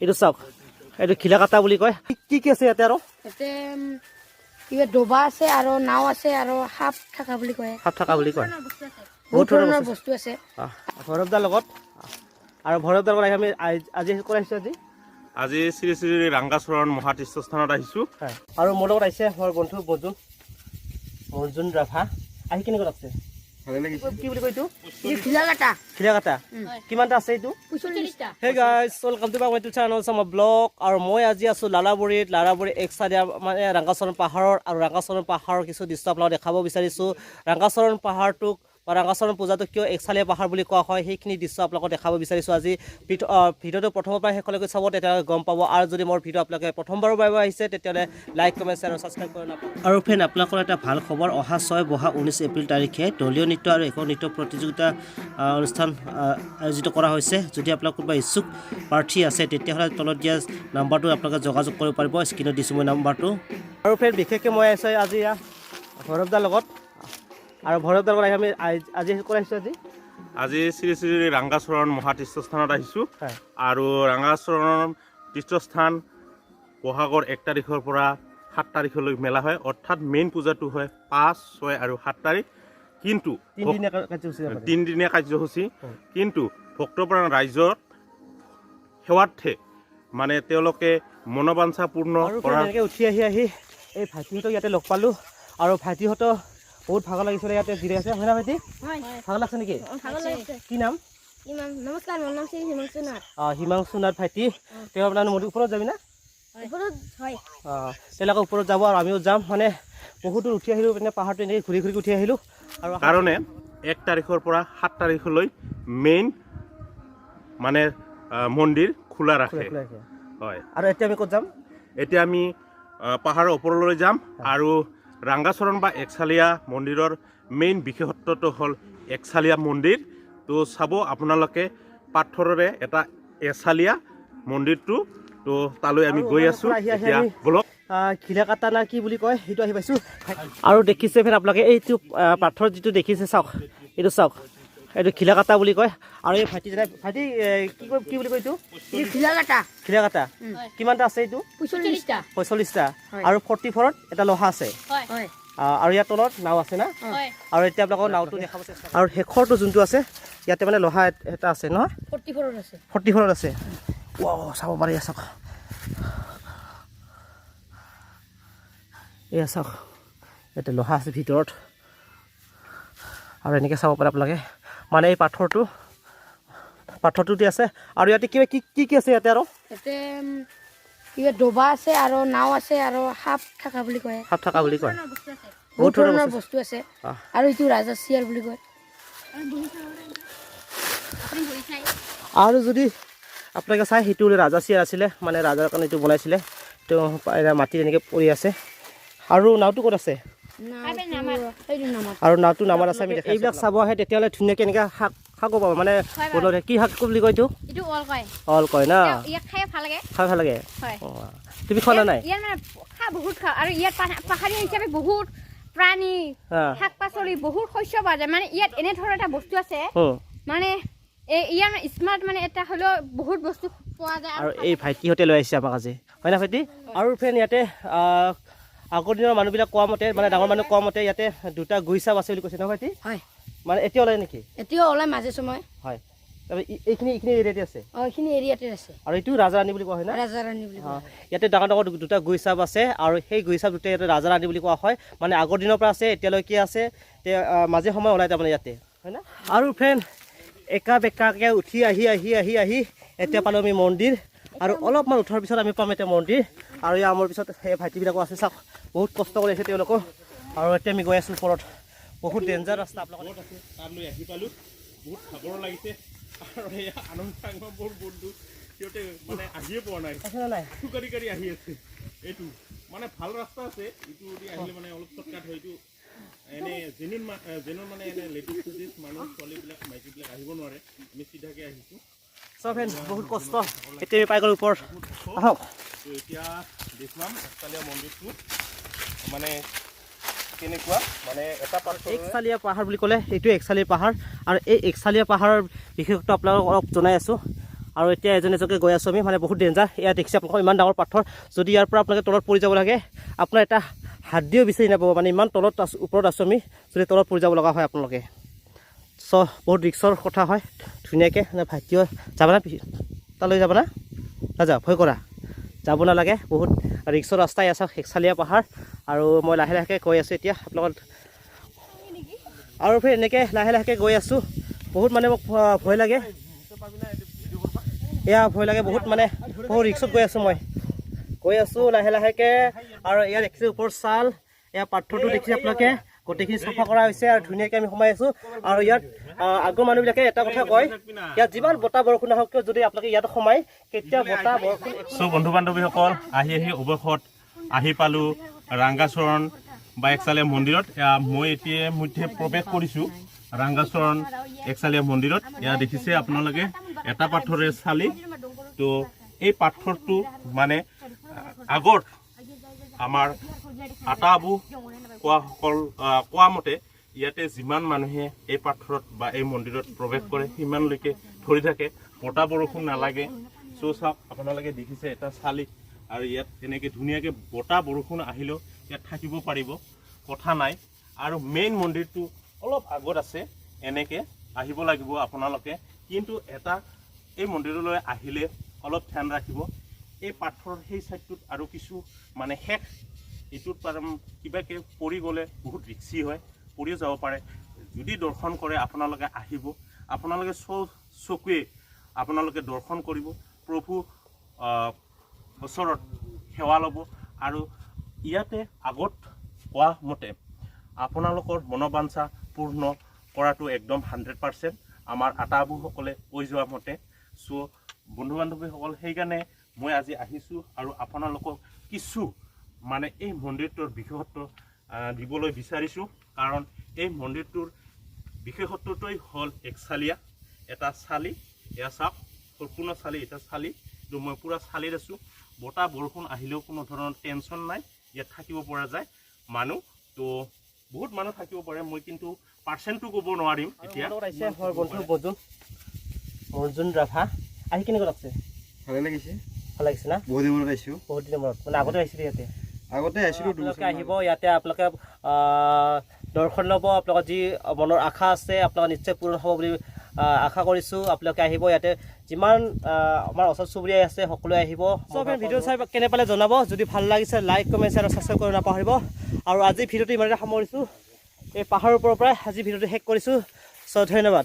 এইটো চাওক এইটো খিলাকাটা বুলি কয়। কি কি আছে ইয়াতে আৰু? ইয়াতে কিবা ডবা আছে আৰু নাও আছে আৰু সাপ থকা বুলি কয়। সাপ থকা বুলি কয়। বহুত ধৰণৰ বস্তু আছে। আহ, ভৈৰৱদাৰ লগত। আৰু ভৈৰৱদাৰ লগত আমি আজি ক'ত আহিছোঁ আজি? আজি শ্ৰী শ্ৰী ৰাংগাচৰণ মহাতীৰ্থস্থানত আহিছোঁ। হয়। আৰু মোৰ লগত আহিছে মোৰ বন্ধু মৰ্জুন মৰ্জুন ৰাভা। আহি কেনেকুৱা লাগছে? কি বুলি কয় এইটো? এই খিলাকাটা। খিলাকাটা? কিমানটা আছে এইটো? Hey guys welcome to my YouTube channel চাম ব্লগ আৰু মই আজি আছোঁ লালাবৰীত। লালাবৰী এক চাইডে মানে ৰাংগাচৰণ পাহাৰৰ আৰু ৰাংগাচৰণ পাহাৰৰ কিছু দৃশ্য আপোনালোকক দেখাব বিচাৰিছোঁ। ৰাংগাচৰণ পাহাৰটোক বা ৰাংগাচৰণ পূজাটোক কিয় একচালীয়া পাহাৰ বুলি কোৱা হয় সেইখিনি দৃশ্য আপোনালোকক দেখাব বিচাৰিছোঁ আজি। ভিডিঅ'টো প্ৰথমৰ পৰা শেষলৈকে চাব তেতিয়াহ'লে গম পাব। আৰু যদি মোৰ ভিডিঅ' আপোনালোকে প্ৰথমবাৰৰ বাবে আহিছে তেতিয়াহ'লে লাইক কমেণ্ট আৰু ছাবস্ক্ৰাইব কৰি আৰু ফ্ৰেণ্ড আপোনালোকৰ এটা ভাল খবৰ অহা ছয় বহা ঊনৈছ এপ্ৰিল তাৰিখে দলীয় নৃত্য আৰু একক নৃত্য প্ৰতিযোগিতা অনুষ্ঠান আয়োজিত কৰা হৈছে। যদি আপোনালোক কোনোবা ইচ্ছুক প্ৰাৰ্থী আছে তেতিয়াহ'লে তলত দিয়া নাম্বাৰটো আপোনালোকে যোগাযোগ কৰিব পাৰিব। স্ক্ৰীণত দিছোঁ মই নাম্বাৰটো। আৰু ফ্ৰেণ্ড বিশেষকৈ মই আহিছোঁ আজি ভৈৰৱদাৰ লগত। আৰু ভৈৰৱদাৰ লগত আহি আমি আজি ক'ত আহিছোঁ আজি? আজি শ্ৰী শ্ৰী ৰাংগাচৰণ মহাতীৰ্থস্থানত আহিছোঁ। হয়। আৰু ৰাংগাচৰণ তীৰ্থস্থান বহাগৰ এক তাৰিখৰ পৰা সাত তাৰিখলৈ মেলা হয়। অৰ্থাৎ মেইন পূজাটো হয় পাঁচ ছয় আৰু সাত তাৰিখ। কিন্তু তিনিদিনীয়া কাৰ্যসূচী। কিন্তু ভক্তপ্ৰাণ ৰাইজৰ সেৱাৰ্থে মানে তেওঁলোকে মনোবাঞ্ছা পূৰ্ণ উঠি আহি আহি এই ভাইটিহঁতক ইয়াতে লগ পালোঁ। আৰু ভাইটিহঁতৰ বহুত ভাগৰ লাগিছিলে ইয়াতে জিৰাই আছে। হয় না ভাইটি? ভাগৰ লাগছে নেকি? কি নাম? নমস্কাৰ মোৰ নাম শ্ৰী হিমাংশু নাথ। অঁ হিমাংশু নাথ ভাইটি। তেওঁ আপোনাৰ নদীৰ ওপৰত যাবি না? অঁ তেওঁলোকে ওপৰত যাব আৰু আমিও যাম। মানে বহুত উঠি আহিলোঁ মানে পাহাৰটো এনেকৈ ঘূৰি ঘূৰি উঠি আহিলোঁ। আৰু কাৰণে এক তাৰিখৰ পৰা সাত তাৰিখলৈ মেইন মানে মন্দিৰ খোলা ৰাখে। হয়। আৰু এতিয়া আমি ক'ত যাম? এতিয়া আমি পাহাৰৰ ওপৰলৈ যাম আৰু ৰাংগাচৰণ বা একচালীয়া মন্দিৰৰ মেইন বিশেষত্বটো হ'ল একচালীয়া মন্দিৰ। তো চাব আপোনালোকে পাথৰেৰে এটা এচালীয়া মন্দিৰটো। তো তালৈ আমি গৈ আছোঁ। এতিয়া বলক। খিলা কাটা না কি বুলি কয়? সেইটো আহি পাইছোঁ। আৰু দেখিছে ফেন আপোনালোকে এইটো পাথৰ যিটো দেখিছে চাওক। এইটো চাওক। এইটো খিলা কাটা বুলি কয়। আৰু এই ভাইটি যেনে ভাইটি কি কয় কি বুলি কয় এইটো? এই খিলাকাটা খিলা কাটা কিমানটা আছে এইটো? পঞ্চল্লিছটা পঁয়চল্লিছটা হয়। আৰু ফৰ্টি ফ'ৰত এটা লহা আছে। আৰু ইয়াৰ তলত নাও আছে না? আৰু এতিয়া আপোনালোকক নাওটো দেখাব চেষ্টা আৰু শেষৰটো যোনটো আছে ইয়াতে মানে লহা এট- আছে নহয় ফৰ্টি ফ'ৰত আছে। ফৰ্টি ফ'ৰত আছে। চাব পাৰি চাওক। এয়া চাওক। ইয়াতে লহা আছে ভিতৰত। আৰু এনেকৈ চাব পাৰে আপোনালোকে। মানে এই পাথৰটো পাথৰটো দি আছে। আৰু ইয়াতে কিবা কি কি কি আছে ইয়াতে আৰু? ইয়াতে কিবা ডবা আছে আৰু নাও আছে আৰু সাপ থকা বুলি কয়। সাপ থকা বুলি কয়। বহুত ধৰণৰ বস্তু আছে। আৰু এইটো ৰাজচিয়াৰ বুলি কয়। আৰু যদি আপোনালোকে চাই সেইটো ৰাজা চিয়াৰ আছিলে মানে ৰাজাৰ কাৰণে এইটো বনাইছিলে। তেওঁ মাটিত এনেকৈ পৰি আছে। আৰু নাওটো ক'ত আছে? আৰু নাওটো নামাৰ আছে আমি। এইবিলাক চাব আহে তেতিয়াহ'লে ধুনীয়াকৈ এনেকৈ শাক শাকো পাব। মানে কি শাক বুলি কয় এইটো? অল কয় অল কয় না? খাই ভাল লাগে। খাই ভাল লাগে? হয়। অঁ। তুমি খোৱা নাই? বহুত খা। আৰু ইয়াত পাহ- পাহাৰীয়া হিচাপে বহুত প্ৰাণী। শাক পাচলি বহুত শস্য পোৱা যায়। মানে ইয়াত এনেধৰণৰ এটা বস্তু আছে। মানে এই ইয়াৰ স্মাৰ্ট মানে এটা হ'লেও বহুত বস্তু পোৱা যায়। আৰু এই ভাইটিহঁতে লৈ আহিছে আমাক আজি। হয় না ভাইটি? আৰু ফ্ৰেণ্ড ইয়াতে আগৰ দিনৰ মানুহবিলাক কোৱা মতে মানে ডাঙৰ মানুহ কোৱা মতে ইয়াতে দুটা গুইচাপ আছে বুলি কৈছে ন ভাইটি? হয়। মানে এতিয়া ওলাই নেকি? এতিয়াও ওলাই মাজে সময়। হয়। এইখিনি এইখিনি এৰিয়াতে আছে? অঁ এইখিনি এৰিয়াতে আছে। আৰু এইটো ৰাজাৰাণী বুলি কোৱা হয় না? ৰাজাৰাণী বুলি ইয়াতে ডাঙৰ ডাঙৰ দুটা গুইচাপ আছে আৰু সেই গুইচাপ দুটা ইয়াতে ৰাজাৰাণী বুলি কোৱা হয়। মানে আগৰ দিনৰ পৰা আছে এতিয়ালৈকে আছে মাজে সময়ে ওলাই তাৰমানে ইয়াতে হয় না? আৰু ফ্ৰেণ্ড একা বেকাকৈ উঠি আহি আহি আহি আহি এতিয়া পালোঁ আমি মন্দিৰ। আৰু অলপমান উঠাৰ পিছত আমি পাম এতিয়া মন্দিৰ। আৰু ইয়াৰ আমাৰ পিছত সেই ভাইটিবিলাকো আছে চাওক। বহুত কষ্ট কৰি আছে তেওঁলোকো। আৰু এতিয়া আমি গৈ আছোঁ ওপৰত। বহুত ডেঞ্জাৰ ৰাস্তা আপোনালোকৰ আছে তালৈ আহি পালোঁ। বহুত ভাগৰ লাগিছে। আৰু এয়া আনন্দ মোৰ বন্ধু সিহঁতে মানে আহিয়ে পোৱা নাই। নাই? কাঢ়ি আহি আছে। এইটো। মানে ভালো ৰাস্তা আছে। এইটো আহিলে মানে অলপ চৰ্টকাট হয়। এইটো এনে জেনুইন জেনুইন মানে এনে লেডিজ চেডিজ মানুহ ছোৱালীবিলাক মাইকীবিলাক আহিব নোৱাৰে। আমি চিধাকৈ আহিছোঁ। চব ফ্ৰেণ্ড বহুত কষ্ট। এতিয়া আমি পাই গ'লোঁ ওপৰত আহক। এতিয়া দেখুৱাম একচালীয়া মন্দিৰটো। মানে কেনেকুৱা? মানে এটা পাথৰ একচালীয়া পাহাৰ বুলি ক'লে এইটো একচালীয়া পাহাৰ। আৰু এই একচালীয়া পাহাৰৰ বিশেষত্ব আপোনালোকক অলপ জনাই আছোঁ। আৰু এতিয়া এজন এজনকৈ গৈ আছোঁ আমি। মানে বহুত ডেঞ্জাৰ এয়া দেখিছে আপোনালোকৰ ইমান ডাঙৰ পাথৰ। যদি ইয়াৰ পৰা আপোনালোকে তলত পৰি যাব লাগে আপোনাৰ এটা হাদ্দিও বিচাৰি নাপাব। মানে ইমান তলত আছোঁ ওপৰত আছোঁ আমি। যদি তলত পৰি যাব লগা হয় আপোনালোকে। চ বহুত ৰিক্সৰ কথা হয়। ধুনীয়াকৈ মানে ভাইটিও যাবা না তালৈ যাবা না নাযাওঁ ভয় কৰা। যাব নালাগে বহুত ৰিক্সৰ ৰাস্তাই আছে শেকচালীয়া পাহাৰ। আৰু মই লাহে লাহেকৈ গৈ আছোঁ এতিয়া আপোনালোকৰ আৰু ফেৰ এনেকৈ লাহে লাহেকৈ গৈ আছোঁ। বহুত মানে মোক ভয় লাগে। এয়া ভয় লাগে বহুত মানে বহুত ৰিক্সত গৈ আছোঁ মই। গৈ আছোঁ লাহে লাহেকৈ। আৰু এয়া দেখিছোঁ ওপৰ ছাল এয়া পাথৰটো দেখিছে আপোনালোকে। গোটেইখিনি চাফা কৰা হৈছে আৰু ধুনীয়াকৈ আমি সোমাই আছোঁ। আৰু ইয়াত আগৰ মানুহবিলাকে এটা কথা কয়, ইয়াত যিমান বতাহ বৰষুণ আহক কিয় যদি আপোনালোকে ইয়াত সোমাই কেতিয়া বতাহ বৰষুণ চ' বন্ধু বান্ধৱীসকল আহি আহি অৱশেষত আহি পালোঁ ৰাংগাচৰণ বা একচালীয়া মন্দিৰত। মই এতিয়া মধ্যে প্ৰৱেশ কৰিছোঁ, ৰাংগাচৰণ একচালীয়া মন্দিৰত। এয়া দেখিছে আপোনালোকে এটা পাথৰে চালি। তো এই পাথৰটো মানে আগত আমাৰ আটাবু কোৱাসকল কোৱা মতে, ইয়াতে যিমান মানুহে এই পাথৰত বা এই মন্দিৰত প্ৰৱেশ কৰে, সিমানলৈকে ধৰি থাকে। বতাহ বৰষুণ নালাগে। চ' চাওক, আপোনালোকে দেখিছে এটা চালি আৰু ইয়াত এনেকৈ ধুনীয়াকৈ বতাহ বৰষুণ আহিলেও ইয়াত থাকিব পাৰিব। কথা নাই। আৰু মেইন মন্দিৰটো অলপ আগত আছে, এনেকৈ আহিব লাগিব আপোনালোকে। কিন্তু এটা এই মন্দিৰলৈ আহিলে অলপ ধ্যান ৰাখিব। এই পাথৰৰ সেই চাইডটোত আৰু কিছু মানে শেষ এইটোত পাৰে কিবাকৈ পৰি গ'লে বহুত ৰিক্সি হয় পৰিও যাব পাৰে। যদি দৰ্শন কৰে আপোনালোকে আহিব। আপোনালোকে চকুৱে আপোনালোকে দৰ্শন কৰিব। প্ৰভু ওচৰত সেৱা ল'ব। আৰু ইয়াতে আগত কোৱা মতে আপোনালোকৰ মনোবাঞ্ছা পূৰ্ণ কৰাটো একদম হাণ্ড্ৰেড পাৰ্চেণ্ট। আমাৰ আটাবুসকলে কৈ যোৱা মতে চ' বন্ধু বান্ধৱীসকল সেইকাৰণে মই আজি আহিছোঁ আৰু আপোনালোকক কিছু মানে এই মন্দিৰটোৰ বিশেষত্ব দিবলৈ বিচাৰিছোঁ। কাৰণ এই মন্দিৰটোৰ বিশেষত্বটোৱেই হ'ল একচালীয়া এটা চালি এয়া চাওক সম্পূৰ্ণ চালি এটা চালি। তো মই পূৰা চালিত আছোঁ। বতাহ বৰষুণ আহিলেও কোনো ধৰণৰ টেনশ্যন নাই। ইয়াত থাকিব পৰা যায় মানুহ। তো বহুত মানুহ থাকিব পাৰে। মই কিন্তু পাৰ্চেণ্টটো ক'ব নোৱাৰিম এতিয়া। মৰ্জুন ৰাভা। আহি কেনেকুৱা লাগছে ভালে লাগিছে। ভালো লাগিছে না? বহুত দিন মূৰত আহিছোঁ বহুত দিনৰ মূৰত। মানে আগতে আহিছিলে ইয়াতে। আগতে আহিছিলোঁ আপোনালোকে আহিব ইয়াতে আপোনালোকে দৰ্শন ল'ব আপোনালোকৰ যি মনৰ আশা আছে আপোনালোকৰ নিশ্চয় পূৰণ হ'ব বুলি আশা কৰিছোঁ। আপোনালোকে আহিব ইয়াতে যিমান আমাৰ ওচৰ চুবুৰীয়া আছে সকলোৱে আহিব। চব ভিডিঅ' চাই কেনে পালে জনাব? যদি ভাল লাগিছে লাইক কমেণ্ট শ্বেয়াৰ আৰু ছাবস্ক্ৰাইব কৰিব নাপাহৰিব আৰু আজি ভিডিঅ'টো ইমানতে সামৰিছোঁ। এই পাহাৰৰ ওপৰৰ পৰাই আজি ভিডিঅ'টো শেষ কৰিছোঁ। চ' ধন্যবাদ।